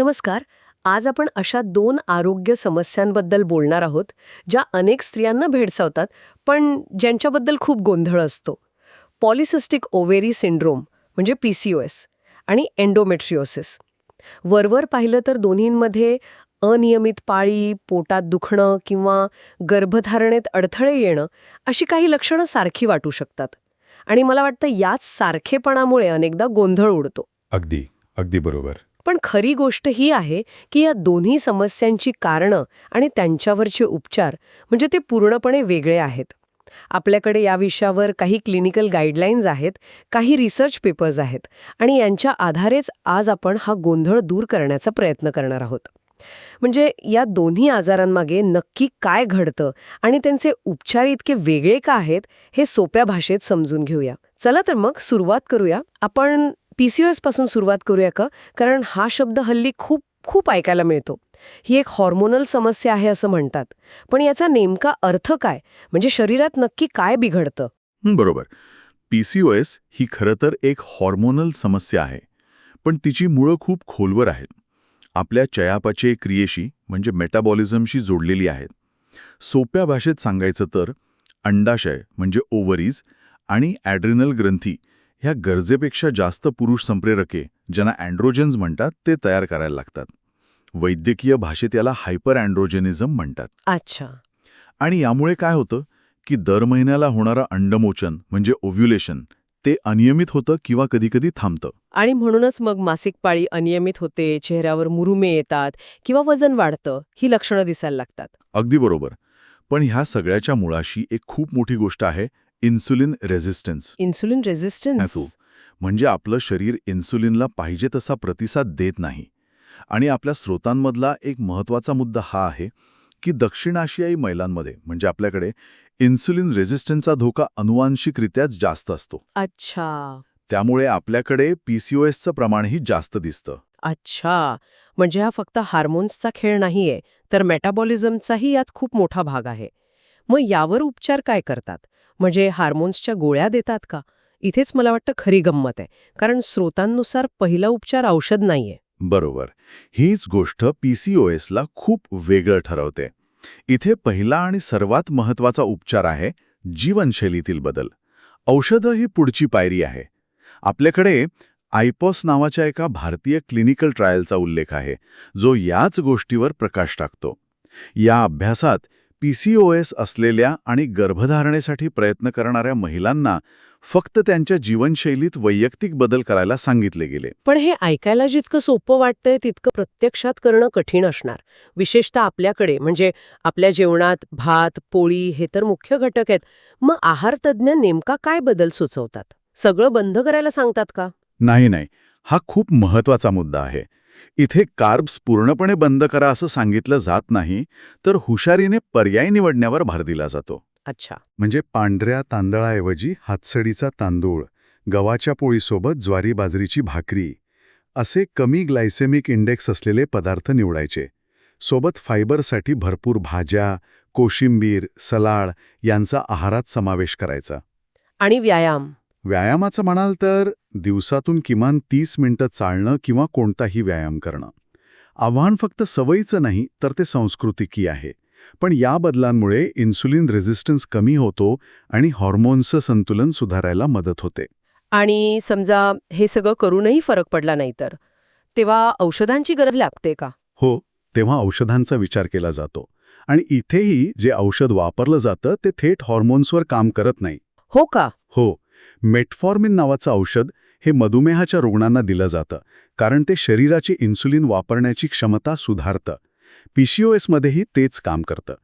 नमस्कार. आज आपण अशा दोन आरोग्य समस्यांबद्दल बोलणार आहोत ज्या अनेक स्त्रियांना भेडसावतात पण ज्यांच्याबद्दल खूप गोंधळ असतो. पॉलिसिस्टिक ओवेरी सिंड्रोम म्हणजे पी सी ओ एस आणि एन्डोमेट्रिओसिस वरवर पाहिलं तर दोन्हींमध्ये अनियमित पाळी पोटात दुखणं किंवा गर्भधारणेत अडथळे येणं अशी काही लक्षणं सारखी वाटू शकतात. आणि मला वाटतं याच सारखेपणामुळे अनेकदा गोंधळ उडतो. अगदी अगदी बरोबर. पण खरी गोष्ट ही आहे की या दोन्ही समस्यांची कारणं आणि त्यांच्यावरचे उपचार म्हणजे ते पूर्णपणे वेगळे आहेत. आपल्याकडे या विषयावर काही क्लिनिकल गाईडलाईन्स आहेत काही रिसर्च पेपर्स आहेत आणि यांच्या आधारेच आज आपण हा गोंधळ दूर करण्याचा प्रयत्न करणार आहोत. म्हणजे या दोन्ही आजारांमागे नक्की काय घडतं आणि त्यांचे उपचार इतके वेगळे का आहेत हे सोप्या भाषेत समजून घेऊया. चला तर मग सुरुवात करूया. आपण पीसीओएस एसपासून सुरुवात करूया का? कारण हा शब्द हल्ली खूप खूप ऐकायला मिळतो. ही एक हॉर्मोनल समस्या आहे असं म्हणतात. पण याचा नेमका अर्थ काय? म्हणजे शरीरात नक्की काय बिघडतं? हं, बरोबर. पीसीओएस ही खरं तर एक हॉर्मोनल समस्या आहे. पण तिची मुळं खूप खोलवर आहेत. आपल्या चयापाचे क्रियेशी म्हणजे मेटाबॉलिझमशी जोडलेली आहेत. सोप्या भाषेत सांगायचं तर अंडाशय म्हणजे ओव्हरीज आणि ॲड्रिनल ग्रंथी ह्या गरजेपेक्षा जास्त पुरुष संप्रेरके ज्यांना अँड्रोजन्स म्हणतात ते तयार करायला लागतात. वैद्यकीय भाषेत याला हायपर अँड्रोजेनिझम म्हणतात. अच्छा. आणि यामुळे काय होतं की दर महिन्याला होणारं अंडमोचन म्हणजे ओव्ह्युलेशन ते अनियमित होतं किंवा कधीकधी थांबतं. आणि म्हणूनच मग मासिक पाळी अनियमित होते चेहऱ्यावर मुरुमे येतात किंवा वजन वाढतं ही लक्षणं दिसायला लागतात. अगदी बरोबर. पण ह्या सगळ्याच्या मुळाशी एक खूप मोठी गोष्ट आहे इन्सुलिन रेझिस्टन्स. Insulin resistance. म्हणजे आपलं शरीर इन्सुलिनला पाहिजे तसा प्रतिसाद देत नाही. आणि आपल्या स्रोतांमधला एक महत्त्वाचा मुद्दा हा आहे की दक्षिण आशियाई महिलांमध्ये म्हणजे आपल्याकडे इन्सुलिन रेझिस्टन्सचा धोका अनुवांशिकरित्याच जास्त असतो. अच्छा. त्यामुळे आपल्याकडे पीसीओएसचं प्रमाणही जास्त दिसतं. अच्छा. म्हणजे हा फक्त हार्मोन्सचा खेळ नाहीये तर मेटाबॉलिझमचाही यात खूप मोठा भाग आहे. मग यावर उपचार काय करतात? म्हणजे हार्मोन्सच्या गोळ्या देतात का? इथेच मला वाटतं खरी गंमत आहे. कारण स्रोतांनुसार पहिला उपचार औषध नाहीये. बरोबर. हीच गोष्ट पीसीओएसला खूप वेगळं ठरवते. इथे पहिला आणि सर्वात महत्त्वाचा उपचार आहे जीवनशैलीतील बदल. औषधं ही पुढची पायरी आहे. आपल्याकडे आयपॉस नावाच्या एका भारतीय क्लिनिकल ट्रायलचा उल्लेख आहे जो याच गोष्टीवर प्रकाश टाकतो. या अभ्यासात पीसीओएस असलेल्या आणि गर्भधारणेसाठी प्रयत्न करणाऱ्या महिलांना फक्त त्यांच्या जीवनशैलीत वैयक्तिक बदल करायला सांगितले गेले. पण हे ऐकायला जितकं सोपं वाटतंय तितकं प्रत्यक्षात करणं कठीण असणार. विशेषतः आपल्याकडे म्हणजे आपल्या जेवणात भात पोळी हे तर मुख्य घटक आहेत. मग आहार तज्ज्ञ नेमका काय बदल सुचवतात? सगळं बंद करायला सांगतात का? नाही नाही. हा खूप महत्त्वाचा मुद्दा आहे. इथे कार्ब्स पूर्णपणे बंद करा असं सांगितलं जात नाही तर हुशारीने पर्याय निवडण्यावर भर दिला जातो. अच्छा. म्हणजे पांढऱ्या तांदळाऐवजी हातसडीचा तांदूळ गव्हाच्या पोळीसोबत ज्वारी बाजरीची भाकरी असे कमी ग्लायसेमिक इंडेक्स असलेले पदार्थ निवडायचे. सोबत फायबरसाठी भरपूर भाज्या कोशिंबीर सलाड यांचा आहारात समावेश करायचा. आणि व्यायाम? व्यायामाचं म्हणाल तर दिवसातून किमान 30 मिनिटं चालणं किंवा कोणताही व्यायाम करणं. आव्हान फक्त सवयीचं नाही तर ते सांस्कृतिकी आहे. पण या बदलांमुळे इन्सुलिन रेझिस्टन्स कमी होतो आणि हॉर्मोन्सचं संतुलन सुधारायला मदत होते. आणि समजा हे सगळं करूनही फरक पडला नाही तर? तेव्हा औषधांची गरज लागते का? हो तेव्हा औषधांचा विचार केला जातो. आणि इथेही जे औषध वापरलं जातं ते थेट हॉर्मोन्सवर काम करत नाही. हो का? हो. मेटफॉर्मिन नावाचं औषध हे मधुमेहाच्या रुग्णांना दिलं जातं कारण ते शरीराची इन्सुलिन वापरण्याची क्षमता सुधारतं. पीसीओएसमध्येही तेच काम करतं.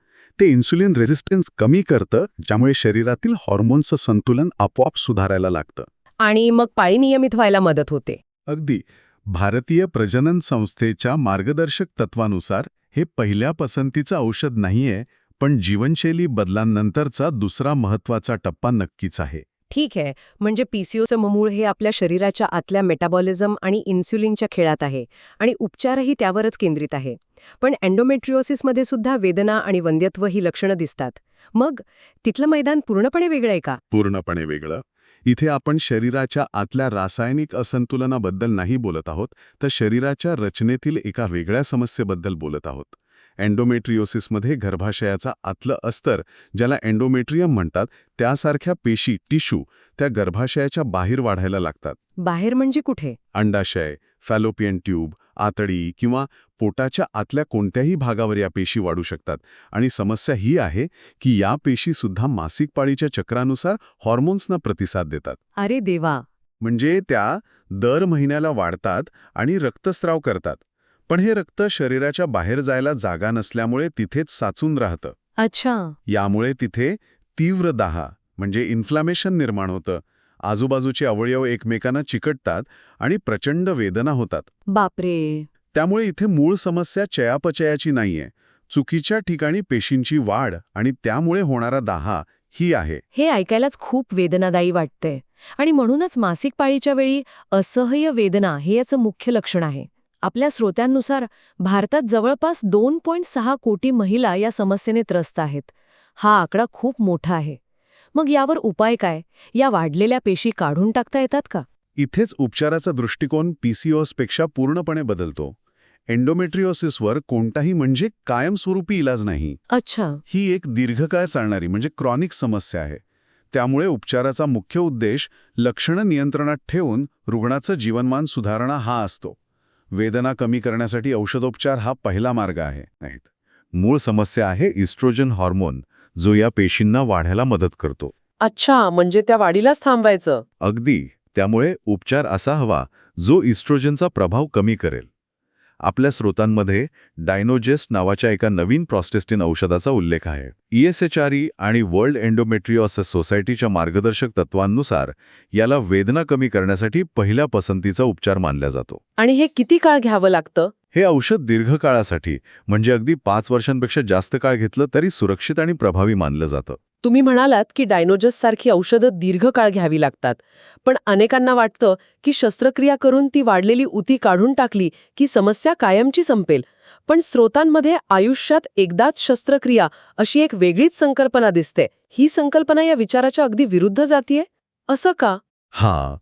ते इन्सुलिन रेझिस्टन्स कमी करतं ज्यामुळे शरीरातील हॉर्मोन्सचं संतुलन आपोआप सुधारायला लागतं. आणि मग पाळी नियमित व्हायला मदत होते. अगदी. भारतीय प्रजनन संस्थेच्या मार्गदर्शक तत्वानुसार हे पहिल्या पसंतीचं औषध नाहीये पण जीवनशैली बदलांनंतरचा दुसरा महत्त्वाचा टप्पा नक्कीच आहे. ठीक आहे म्हणजे पीसीओचं मूळ हे आपल्या शरीराच्या आतल्या मेटाबॉलिझम आणि इन्सुलिनच्या खेळात आहे आणि उपचारही त्यावरच केंद्रित आहे. पण अँडोमेट्रिओसिसमध्ये सुद्धा वेदना आणि वंध्यत्व ही लक्षणं दिसतात. मग तिथलं मैदान पूर्णपणे वेगळं आहे का? पूर्णपणे वेगळं. इथे आपण शरीराच्या आतल्या रासायनिक असंतुलनाबद्दल नाही बोलत आहोत तर शरीराच्या रचनेतील एका वेगळ्या समस्येबद्दल बोलत आहोत. एन्डोमेट्रिओसिसमध्ये गर्भाशयाचा आतलं अस्तर ज्याला एन्डोमेट्रियम म्हणतात त्यासारख्या पेशी टिश्यू त्या गर्भाशयाच्या बाहेर वाढायला लागतात. बाहेर म्हणजे कुठे? अंडाशय फॅलोपियन ट्यूब आतडी किंवा पोटाच्या आतल्या कोणत्याही भागावर या पेशी वाढू शकतात. आणि समस्या ही आहे की या पेशीसुद्धा मासिक पाळीच्या चक्रानुसार हॉर्मोन्सना प्रतिसाद देतात. अरे देवा! म्हणजे त्या दर महिन्याला वाढतात आणि रक्तस्राव करतात. पण हे रक्त शरीराच्या बाहेर जायला जागा नसल्यामुळे तिथेच साचून राहतं. अच्छा. यामुळे तिथे तीव्र दाहा म्हणजे इन्फ्लामेशन निर्माण होतं. आजूबाजूचे अवयव एकमेकांना चिकटतात आणि प्रचंड वेदना होतात. बापरे. त्यामुळे इथे मूळ समस्या चयापचयाची नाहीये. चुकीच्या ठिकाणी पेशींची वाढ आणि त्यामुळे होणारा दाहा ही आहे. हे ऐकायलाच खूप वेदनादायी वाटतंय. आणि म्हणूनच मासिक पाळीच्या वेळी असह्य वेदना हे याचं मुख्य लक्षण आहे. आपल्या श्रोत्यांनुसार भारतात जवळपास दोन पॉईंट सहा कोटी महिला या समस्येने त्रस्त आहेत. हा आकडा खूप मोठा आहे. मग यावर उपाय काय? या वाढलेल्या पेशी काढून टाकता येतात का? इथेच उपचाराचा दृष्टिकोन पीसीओसपेक्षा पूर्णपणे बदलतो. एन्डोमेट्रिओसिसवर कोणताही म्हणजे कायमस्वरूपी इलाज नाही. अच्छा. ही एक दीर्घकाळ चालणारी म्हणजे क्रॉनिक समस्या आहे. त्यामुळे उपचाराचा मुख्य उद्देश लक्षणं नियंत्रणात ठेवून रुग्णाचं जीवनमान सुधारणा हा असतो. वेदना कमी करण्यासाठी औषधोपचार हा पहिला मार्ग आहे नाहीत. मूळ समस्या आहे इस्ट्रोजन हॉर्मोन जो या पेशींना वाढायला मदत करतो. अच्छा म्हणजे त्या वाढीलाच थांबवायचं. अगदी. त्यामुळे उपचार असा हवा जो इस्ट्रोजनचा प्रभाव कमी करेल. आपल्या स्रोतांमध्ये डायनोजेस्ट नावाच्या एका नवीन प्रॉस्टेस्टिन औषधाचा उल्लेख आहे. ईएसएचआरई आणि वर्ल्ड एन्डोमेट्रिओसिस सोसायटीच्या मार्गदर्शक तत्वांनुसार याला वेदना कमी करण्यासाठी पहिल्या पसंतीचा उपचार मानला जातो. आणि हे किती काळ घ्यावं लागतं? हे औषध दीर्घकाळासाठी म्हणजे अगदी पाच वर्षांपेक्षा जास्त काळ घेतलं तरी सुरक्षित आणि प्रभावी मानलं जातं. तुम्ही म्हणालात की डायनोजस सारखी औषधं दीर्घकाळ घ्यावी लागतात पण अनेकांना वाटतं की शस्त्रक्रिया करून ती वाढलेली उती काढून टाकली की समस्या कायमची संपेल. पण स्रोतांमध्ये आयुष्यात एकदाच शस्त्रक्रिया अशी एक वेगळीच संकल्पना दिसते. ही संकल्पना या विचाराच्या अगदी विरुद्ध जातीये? असं का? हा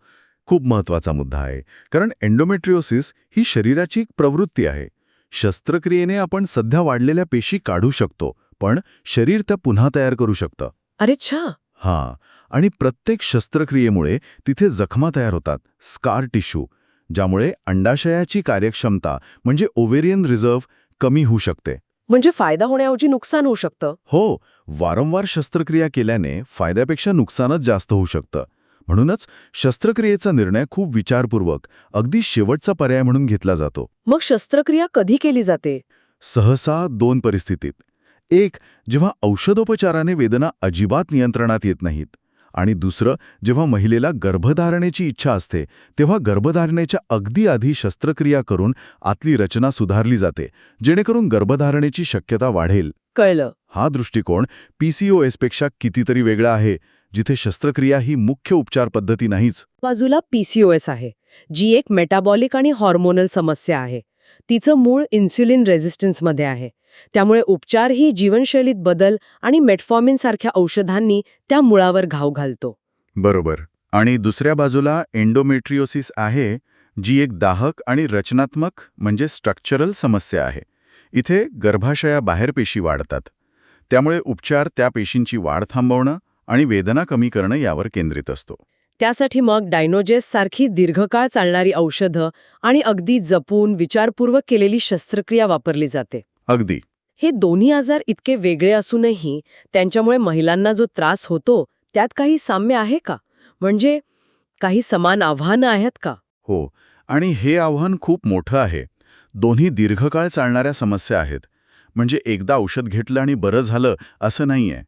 खूप महत्त्वाचा मुद्दा आहे. कारण एन्डोमेट्रिओसिस ही शरीराची एक प्रवृत्ती आहे. शस्त्रक्रियेने आपण सध्या वाढलेल्या पेशी काढू शकतो पण शरीर त्या पुन्हा तयार करू शकतं. अरे छा! हां. आणि प्रत्येक शस्त्रक्रियेमुळे तिथे जखमा तयार होतात स्कार टिश्यू ज्यामुळे अंडाशयाची कार्यक्षमता म्हणजे ओव्हेरियन रिझर्व्ह कमी होऊ शकते. म्हणजे फायदा होण्याऐवजी नुकसान होऊ शकतं. हो. वारंवार शस्त्रक्रिया केल्याने फायद्यापेक्षा नुकसानच जास्त होऊ शकतं. म्हणूनच शस्त्रक्रियेचा निर्णय खूप विचारपूर्वक अगदी शेवटचा पर्याय म्हणून घेतला जातो. मग शस्त्रक्रिया कधी केली जाते? सहसा दोन परिस्थितीत. एक जेव्हा औषधोपचाराने वेदना अजिबात नियंत्रणात येत नाहीत आणि दुसरं जेव्हा महिलेला गर्भधारणेची इच्छा असते तेव्हा गर्भधारणेच्या अगदी आधी शस्त्रक्रिया करून आतली रचना सुधारली जाते जेणेकरून गर्भधारणेची शक्यता वाढेल. कळलं. हा दृष्टिकोन पीसीओएसपेक्षा कितीतरी वेगळा आहे. जिथे शस्त्रक्रिया ही मुख्य उपचार पद्धती नाहीच. बाजूला पीसीओएस आहे जी एक मेटाबॉलिक आणि हॉर्मोनल समस्या आहे. तिचं मूळ इन्स्युलिन रेझिस्टन्समध्ये आहे. त्यामुळे उपचार ही जीवनशैलीत बदल आणि मेटफॉर्मिन सारख्या औषधांनी त्या मुळावर घाव घालतो. बरोबर. आणि दुसऱ्या बाजूला एन्डोमेट्रिओसिस आहे जी एक दाहक आणि रचनात्मक म्हणजे स्ट्रक्चरल समस्या आहे. इथे गर्भाशयाबाहेर पेशी वाढतात. त्यामुळे उपचार त्या पेशींची वाढ थांबवणं आणि वेदना कमी करणं यावर केंद्रित असतो. त्यासाठी मग डायनोजेस सारखी दीर्घकाळ चालणारी औषधं आणि अगदी जपून विचारपूर्वक केलेली शस्त्रक्रिया वापरली जाते. अगदी. हे दोन्ही आजार इतके वेगळे असूनही त्यांच्यामुळे महिलांना जो त्रास होतो त्यात काही साम्य आहे का? म्हणजे काही समान आव्हानं आहेत का? हो आणि हे आव्हान खूप मोठं आहे. दोन्ही दीर्घकाळ चालणाऱ्या समस्या आहेत. म्हणजे एकदा औषध घेतलं आणि बरं झालं असं नाहीये.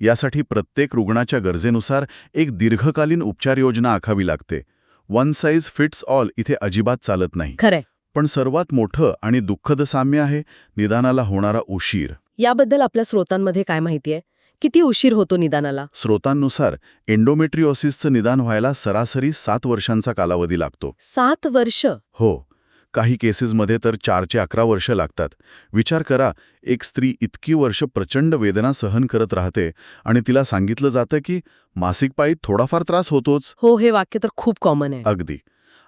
यासाठी प्रत्येक रुग्णाच्या गरजेनुसार एक दीर्घकालीन उपचार योजना आखावी लागते. वन साईज फिट्स ऑल इथे अजिबात चालत नाही. खरंय. पण सर्वात मोठं आणि दुःखद साम्य आहे निदानाला होणारा उशीर. याबद्दल आपल्या स्रोतांमध्ये काय माहितीये किती उशीर होतो निदानाला? स्रोतांनुसार एन्डोमेट्रिओसिसचं निदान व्हायला सरासरी सात वर्षांचा कालावधी लागतो. सात वर्ष? हो. काही केसेसमध्ये तर चारचे अकरा वर्ष लागतात. विचार करा एक स्त्री इतकी वर्ष प्रचंड वेदना सहन करत राहते आणि तिला सांगितलं जातं की मासिक पाळीत थोडाफार त्रास होतोच. हो हे वाक्य तर खूप कॉमन आहे. अगदी.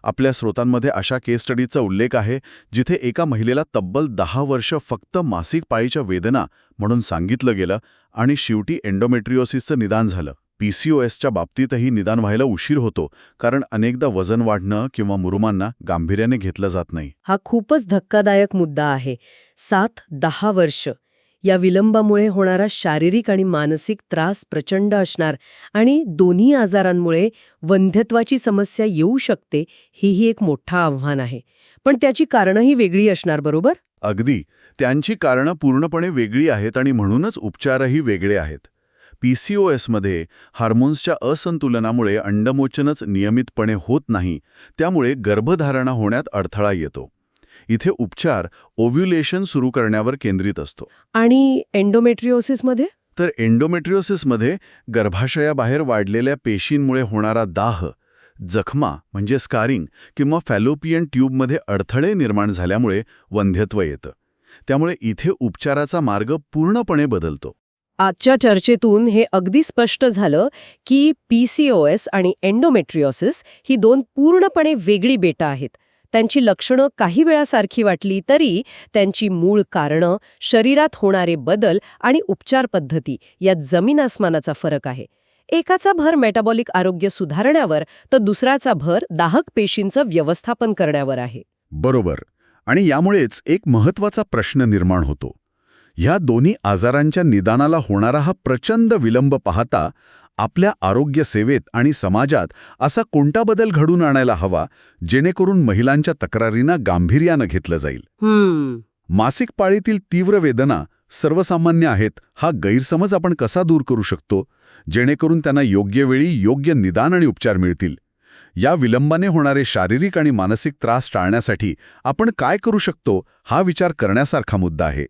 आपल्या स्रोतांमध्ये अशा केस स्टडीचा उल्लेख आहे जिथे एका महिलेला तब्बल दहा वर्ष फक्त मासिक पाळीच्या वेदना म्हणून सांगितलं गेलं आणि शेवटी एन्डोमेट्रिओसिसचं निदान झालं. पीसीओएसच्या बाबतीतही निदान व्हायला उशीर होतो कारण अनेकदा वजन वाढणं किंवा मुरुमांना गांभीर्याने घेतलं जात नाही. हा खूपच धक्कादायक मुद्दा आहे. सात दहा वर्ष. या विलंबामुळे होणारा शारीरिक आणि मानसिक त्रास प्रचंड असणार आणि दोन्ही आजारांमुळे वंध्यत्वाची समस्या येऊ शकते हेही एक मोठं आव्हान आहे. पण त्याची कारणंही वेगळी असणार बरोबर? अगदी. त्यांची कारणं पूर्णपणे वेगळी आहेत आणि म्हणूनच उपचारही वेगळे आहेत. पीसीओएसमध्ये हार्मोन्सच्या असंतुलनामुळे अंडमोचनच नियमितपणे होत नाही त्यामुळे गर्भधारणा होण्यात अडथळा येतो. इथे उपचार ओव्ह्युलेशन सुरू करण्यावर केंद्रित असतो. आणि एन्डोमेट्रिओसिसमध्ये तर एन्डोमेट्रिओसिसमध्ये गर्भाशयाबाहेर वाढलेल्या पेशींमुळे होणारा दाह जखमा म्हणजे स्कारिंग किंवा फॅलोपियन ट्यूबमध्ये अडथळे निर्माण झाल्यामुळे वंध्यत्व येतं. त्यामुळे इथे उपचाराचा मार्ग पूर्णपणे बदलतो. आजच्या चर्चेतून हे अगदी स्पष्ट झालं की पीसीओएस आणि एन्डोमेट्रिओसिस ही दोन पूर्णपणे वेगळी बेटा आहेत. त्यांची लक्षणं काही वेळासारखी वाटली तरी त्यांची मूळ कारणं शरीरात होणारे बदल आणि उपचार पद्धती यात जमीन आसमानाचा फरक आहे. एकाचा भर मेटाबॉलिक आरोग्य सुधारण्यावर तर दुसऱ्याचा भर दाहक पेशींचं व्यवस्थापन करण्यावर आहे. बरोबर. आणि यामुळेच एक महत्त्वाचा प्रश्न निर्माण होतो. ह्या दोन्ही आजारांच्या निदानाला होणारा हा प्रचंड विलंब पाहता आपल्या आरोग्य सेवेत आणि समाजात असा कोणता बदल घडून आणायला हवा जेणेकरून महिलांच्या तक्रारींना गांभीर्यानं घेतलं जाईल? मासिक पाळीतील तीव्र वेदना सर्वसामान्य आहेत हा गैरसमज आपण कसा दूर करू शकतो जेणेकरून त्यांना योग्य वेळी योग्य निदान आणि उपचार मिळतील? या विलंबाने होणारे शारीरिक आणि मानसिक त्रास टाळण्यासाठी आपण काय करू शकतो हा विचार करण्यासारखा मुद्दा आहे.